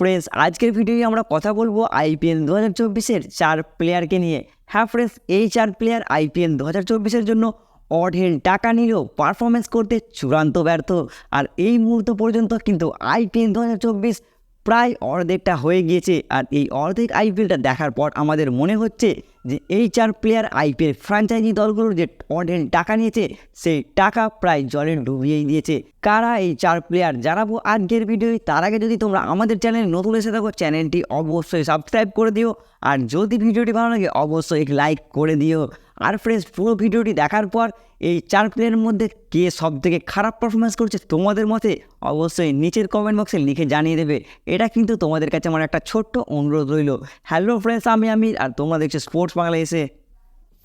Friends আজকের ভিডিওয়ে আমরা কথা বলব আইপিএল দু হাজার চব্বিশের চার প্লেয়ারকে নিয়ে। হ্যাঁ ফ্রেন্ডস এই চার প্লেয়ার আইপিএল দু হাজার চব্বিশের জন্য অঢেল টাকা নিলেও পারফরমেন্স করতে চূড়ান্ত ব্যর্থ। আর এই মুহূর্ত পর্যন্ত কিন্তু আইপিএল দু হাজার চব্বিশ প্রায় অর্ধেকটা হয়ে গিয়েছে। আর এই অর্ধেক আইপিএলটা দেখার পর আমাদের মনে হচ্ছে যে এই চার প্লেয়ার আইপিএল ফ্র্যাঞ্চাইজি দলগুলোর যে অঢেল টাকা নিয়েছে, সেই টাকা প্রায় জলে ডুবিয়েই দিয়েছে। কারা এই চার প্লেয়ার জানাব আজকের ভিডিও তার আগে যদি তোমরা আমাদের চ্যানেল নতুন এসে থাকো, চ্যানেলটি অবশ্যই সাবস্ক্রাইব করে দিও। আর যদি ভিডিওটি ভালো লাগে, অবশ্যই লাইক করে দিও। আর ফ্রেন্ডস পুরো ভিডিওটি দেখার পর এই চার প্লেয়ারের মধ্যে কে সব থেকে খারাপ পারফরমেন্স করছে তোমাদের মতে অবশ্যই নিচের কমেন্ট বক্সে লিখে জানিয়ে দেবে। এটা কিন্তু তোমাদের কাছে আমার একটা ছোট্ট অনুরোধ রইল। হ্যালো ফ্রেন্ডস আমি আমির আর তোমরা দেখছ স্পোর্টস বাংলা এসে।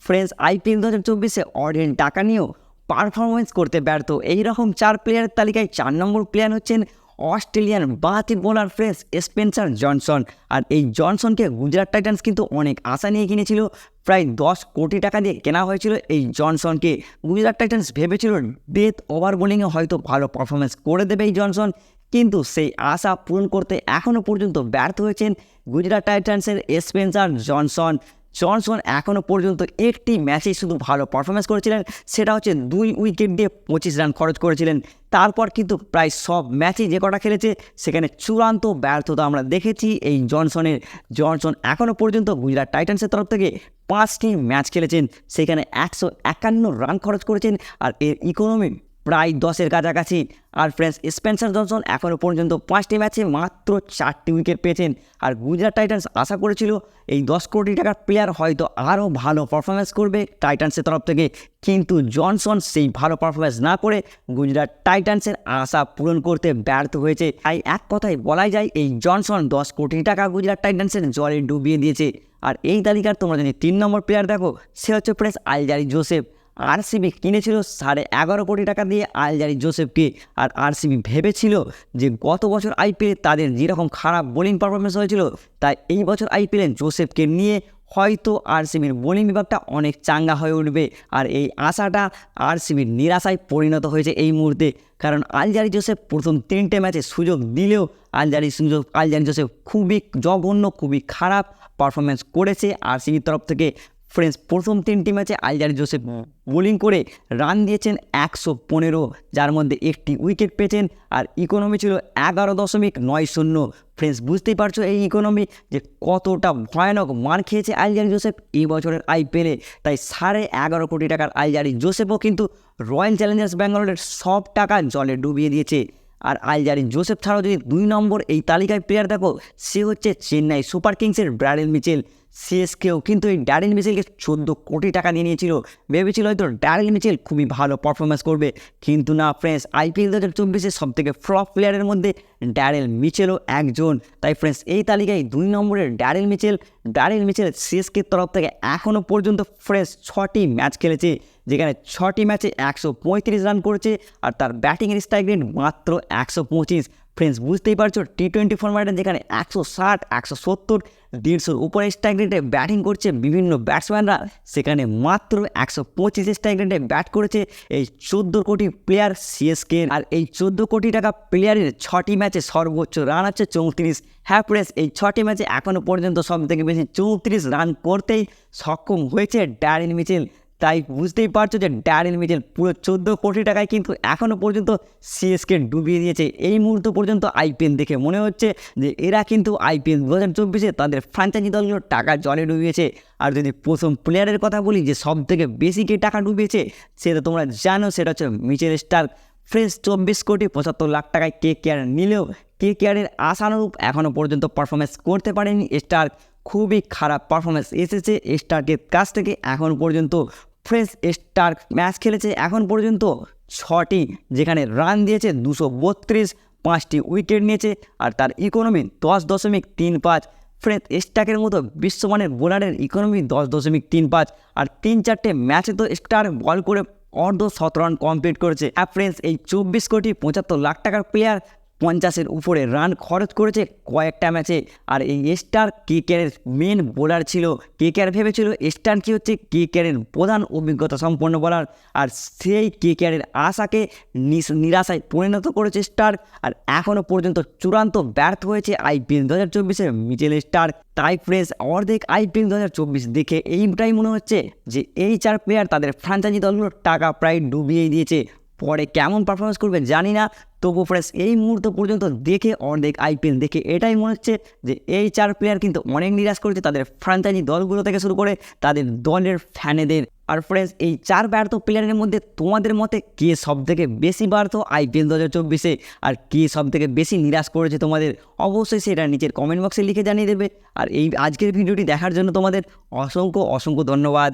ফ্রেন্ডস আইপিএল দু হাজার চব্বিশে অডিয়েন্স টাকা নিয়েও পারফরমেন্স করতে ব্যর্থ। এই রকম চার প্লেয়ারের তালিকায় চার নম্বর প্লেয়ার হচ্ছেন অস্ট্রেলিয়ান বাহাতি বোলার ফ্রেন্স স্পেন্সার জনসন। আর এই জনসনকে গুজরাট টাইটান্স কিন্তু অনেক আশা নিয়ে কিনেছিল। প্রায় দশ কোটি টাকা দিয়ে কেনা হয়েছিল এই জনসনকে। গুজরাট টাইটান্স ভেবেছিল ডেথ ওভার বোলিংয়ে হয়তো ভালো পারফরমেন্স করে দেবে এই জনসন। কিন্তু সেই আশা পূরণ করতে এখনও পর্যন্ত ব্যর্থ হয়েছেন গুজরাট টাইটান্সের স্পেন্সার জনসন। জনসন এখনও পর্যন্ত একটি ম্যাচেই শুধু ভালো পারফরমেন্স করেছিলেন। সেটা হচ্ছে দুই উইকেট দিয়ে পঁচিশ রান খরচ করেছিলেন। তারপর কিন্তু প্রায় সব ম্যাচেই যে কটা খেলেছে, সেখানে চূড়ান্ত ব্যর্থতা আমরা দেখেছি। এই জনসনের জনসন এখনও পর্যন্ত গুজরাট টাইটান্সের তরফ থেকে পাঁচটি ম্যাচ খেলেছেন। সেখানে একশো একান্ন রান খরচ করেছেন। আর এর ইকোনমি প্রায় দশের কাছাকাছি। আর ফ্রেন্ডস, স্পেন্সার জনসন এখনও পর্যন্ত পাঁচটি ম্যাচে মাত্র চারটি উইকেট পেয়েছেন। আর গুজরাট টাইটান্স আশা করেছিল এই দশ কোটি টাকার প্লেয়ার হয়তো আরও ভালো পারফরমেন্স করবে টাইটান্সের তরফ থেকে। কিন্তু জনসন সেই ভালো পারফরমেন্স না করে গুজরাট টাইটান্সের আশা পূরণ করতে ব্যর্থ হয়েছে। তাই এক কথায় বলাই যায়, এই জনসন দশ কোটি টাকা গুজরাট টাইটান্সের জলে ডুবিয়ে দিয়েছে। আর এই তালিকার তোমরা যদি তিন নম্বর প্লেয়ার দেখো, সে হচ্ছে প্রেস আলজারি জোসেফ। আরসিবি কিনেছিল সাড়ে এগারো কোটি টাকা দিয়ে আলজারি জোসেফকে। আর আরসিবি ভেবেছিল যে গত বছর আইপিএলে তাদের যেরকম খারাপ বোলিং পারফরমেন্স হয়েছিল, তাই এই বছর আইপিএলে জোসেফকে নিয়ে হয়তো আরসিবির বোলিং বিভাগটা অনেক চাঙ্গা হয়ে উঠবে। আর এই আশাটা আরসিবির নিরাশায় পরিণত হয়েছে এই মুহূর্তে। কারণ আলজারি জোসেফ প্রথম তিনটে ম্যাচে সুযোগ দিলেও আলজারি সুযোগ, আলজারি জোসেফ খুবই জঘন্য, খুবই খারাপ পারফরমেন্স করেছে আরসিবির তরফ থেকে। ফ্রেন্ডস প্রথম তিনটি ম্যাচে আলজারি জোসেফ বোলিং করে রান দিয়েছেন একশো পনেরো যার মধ্যে একটি উইকেট পেয়েছেন আর ইকোনমি ছিল এগারো দশমিক নয় শূন্য। ফ্রেন্ডস বুঝতেই পারছ এই ইকোনমি যে কতটা ভয়ানক মার খেয়েছে আলজারি জোসেফ এই বছরের আইপিএলে তাই সাড়ে এগারো কোটি টাকার আলজারি জোসেফও কিন্তু রয়্যাল চ্যালেঞ্জার্স ব্যাঙ্গালোরের সব টাকা জলে ডুবিয়ে দিয়েছে। আর আলজারি জোসেফ ছাড়াও যদি দুই নম্বর এই তালিকায় প্লেয়ার দেখো সে হচ্ছে চেন্নাই সুপার কিংসের ব্র্যাডেল মিচেল সিএসকেও কিন্তু এই ড্যারেল মিচেলকে চোদ্দ কোটি টাকা দিয়ে নিয়েছিল। ভেবেছিল হয়তো ড্যারেল মিচেল খুবই ভালো পারফরমেন্স করবে। কিন্তু না ফ্রেন্ডস আইপিএল দু হাজার চব্বিশের সব থেকে ফ্লপ প্লেয়ারের মধ্যে ড্যারেল মিচেলও একজন। তাই ফ্রেন্ডস এই তালিকায় দুই নম্বরের ড্যারেল মিচেল ড্যারেল মিচেল সিএসকের তরফ থেকে এখনও পর্যন্ত ফ্রেন্ডস ছটি ম্যাচ খেলেছে, যেখানে ছটি ম্যাচে একশো পঁয়ত্রিশ রান করেছে, আর তার ব্যাটিংয়ের স্ট্রাইক রেট মাত্র একশো পঁচিশ। ফ্রেন্ডস বুঝতেই পারছ টি টোয়েন্টি ফর্ম্যাটে যেখানে একশো ষাট, একশো সত্তর, দেড়শোর উপরে স্ট্রাইক রেটে ব্যাটিং করছে বিভিন্ন ব্যাটসম্যানরা সেখানে মাত্র একশো পঁচিশ স্ট্রাইক রেটে ব্যাট করেছে এই চোদ্দ কোটি প্লেয়ার সিএসকে আর এই চোদ্দ কোটি টাকা প্লেয়ারের ছটি ম্যাচে সর্বোচ্চ রান আছে চৌত্রিশ। হ্যাঁ প্রেস এই ছটি ম্যাচে এখনও পর্যন্ত সব থেকে বেশি চৌত্রিশ রান করতেই সক্ষম হয়েছে ড্যারিন মিচেল তাই বুঝতেই পারছ যে ড্যারিল মিচেল পুরো চোদ্দ কোটি টাকায় কিন্তু এখনও পর্যন্ত সিএসকে ডুবিয়ে দিয়েছে। এই মুহূর্ত পর্যন্ত আইপিএল দেখে মনে হচ্ছে যে এরা কিন্তু আইপিএল দু হাজার চব্বিশে তাদের ফ্র্যাঞ্চাইজি দলগুলোর টাকা জলে ডুবিয়েছে। আর যদি প্রথম প্লেয়ারের কথা বলি যে সব থেকে বেশি কে টাকা ডুবিয়েছে সেটা তোমরা জানো, সেটা হচ্ছে মিচেল স্টার ফ্রেশ চব্বিশ কোটি পঁচাত্তর লাখ টাকায় কে কেয়ার নিলেও কে কেয়ারের আশানুরূপ এখনও পর্যন্ত পারফরমেন্স করতে পারেনি স্টার খুবই খারাপ পারফরমেন্স এসেছে স্টারকে কাছ থেকে। এখন পর্যন্ত ফ্রেশ স্টার্ক ম্যাচ খেলেছে। এখন পর্যন্ত ছটি, যেখানে রান দিয়েছে দুশো বত্রিশ, পাঁচটি উইকেট নিয়েছে আর তার ইকোনমি দশ দশমিক তিন পাঁচ। ফ্রেন্স স্টাকের মতো বিশ্বমানের বোলারের ইকোনমি দশ দশমিক তিন পাঁচ। আর তিন চারটে ম্যাচে তো স্টার বল করে অর্ধ শত রান কমপ্লিট করেছে ফ্রেন্ডস এই চব্বিশ কোটি পঁচাত্তর লাখ টাকার প্লেয়ার পঞ্চাশের উপরে রান খরচ করেছে কয়েকটা ম্যাচে আর এই স্টার কেকেআরের মেন বোলার ছিল কেকেআর ভেবেছিল স্টার কি হচ্ছে? কেকেআরের প্রধান অভিজ্ঞতা সম্পন্ন বলার আর সেই কেকেআরের আশাকে নিরাশায় পরিণত করেছে স্টার আর এখনও পর্যন্ত চূড়ান্ত ব্যর্থ হয়েছে আইপিএল দু হাজার চব্বিশের মিচেল স্টার তাই ফ্রেশ অর্ধেক আইপিএল দু হাজার চব্বিশ দেখে এইটাই মনে হচ্ছে যে এই চার প্লেয়ার তাদের ফ্রাঞ্চাইজি দলগুলোর টাকা প্রায় ডুবিয়ে দিয়েছে। পরে কেমন পারফরমেন্স করবে জানি না। তবু ফ্রেশ এই মুহূর্ত পর্যন্ত দেখে অর্ধেক আইপিএল দেখে এটাই মনে হচ্ছে যে এই চার প্লেয়ার কিন্তু অনেক নিরাশ করেছে তাদের ফ্র্যাঞ্চাইজি দলগুলো থেকে শুরু করে তাদের দলের ফ্যানেদের আর ফ্রেন্ডস এই চার ব্যর্থ প্লেয়ারের মধ্যে তোমাদের মতে কে সব থেকে বেশি ব্যর্থ আইপিএল দু হাজার চব্বিশে? আর কে সব থেকে বেশি নিরাশ করেছে তোমাদের? অবশ্যই সেটা নিচের কমেন্ট বক্সে লিখে জানিয়ে দেবে। আর এই আজকের ভিডিওটি দেখার জন্য তোমাদের অসংখ্য অসংখ্য ধন্যবাদ।